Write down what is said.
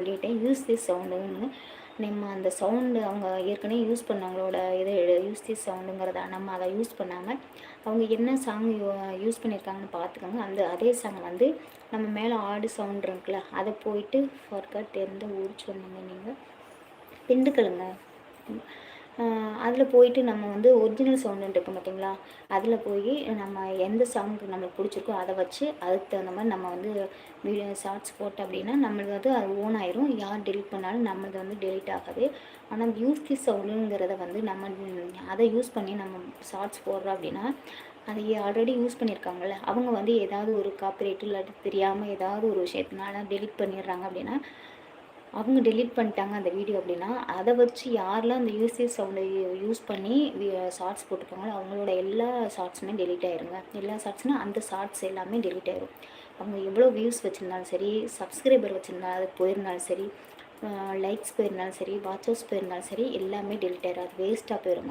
சொல்லிட்டேன் use this சவுண்டுன்னு நம்ம அந்த சவுண்டு அவங்க ஏற்கனவே யூஸ் பண்ணவங்களோட இதை யூஸ் திஸ் சவுண்டுங்கிறத நம்ம அதை யூஸ் பண்ணாமல் அவங்க என்ன சாங் யூஸ் பண்ணியிருக்காங்கன்னு பார்த்துக்கோங்க. அந்த அதே சாங் வந்து நம்ம மேலே ஆடு சவுண்ட் இருக்குல்ல அதை போயிட்டு ஃபர்கட் எந்த ஊர் சொன்னீங்க நீங்கள் திண்டுக்கலுங்க அதில் போயிட்டு நம்ம வந்து ஒரிஜினல் சவுண்டுன்னு இருக்கும் பார்த்தீங்களா அதில் போய் நம்ம எந்த சவுண்டு நம்மளுக்கு பிடிச்சிருக்கோ அதை வச்சு அதுக்கு தகுந்த மாதிரி நம்ம வந்து வீடியோ ஷார்ட்ஸ் போட்டோம் அப்படின்னா நம்மளுக்கு வந்து அது ஓன் ஆயிரும். யார் டெலிட் பண்ணாலும் நம்மளது வந்து டெலிட் ஆகாது. ஆனால் யூஸ்தி சவுண்டுங்கிறத வந்து நம்ம அதை யூஸ் பண்ணி நம்ம ஷார்ட்ஸ் போடுறோம் அப்படின்னா அதை ஆல்ரெடி யூஸ் பண்ணியிருக்காங்கல்ல அவங்க வந்து ஏதாவது ஒரு காப்பிரைட்டு இல்லாட்டி தெரியாமல் ஏதாவது ஒரு விஷயத்தினால டெலிட் பண்ணிடுறாங்க அப்படின்னா அவங்க டெலீட் பண்ணிட்டாங்க அந்த வீடியோ அப்படின்னா அதை வச்சு யாரெல்லாம் அந்த யூசேஜ் சவுண்டை யூஸ் பண்ணி ஷார்ட்ஸ் போட்டிருக்காங்களோ அவங்களோட எல்லா ஷார்ட்ஸுமே டெலீட் ஆயிருங்க. எல்லா ஷார்ட்ஸ்னால் அந்த ஷார்ட்ஸ் எல்லாமே டெலீட் ஆயிரும். அவங்க எவ்வளோ வியூஸ் வச்சுருந்தாலும் சரி சப்ஸ்கிரைபர் வச்சுருந்தா அது போயிருந்தாலும் சரி லைக்ஸ் போயிருந்தாலும் சரி வாட்சர்ஸ் போயிருந்தாலும் சரி எல்லாமே டெலிட் ஆயிரும். அது வேஸ்ட்டாக போயிருங்க.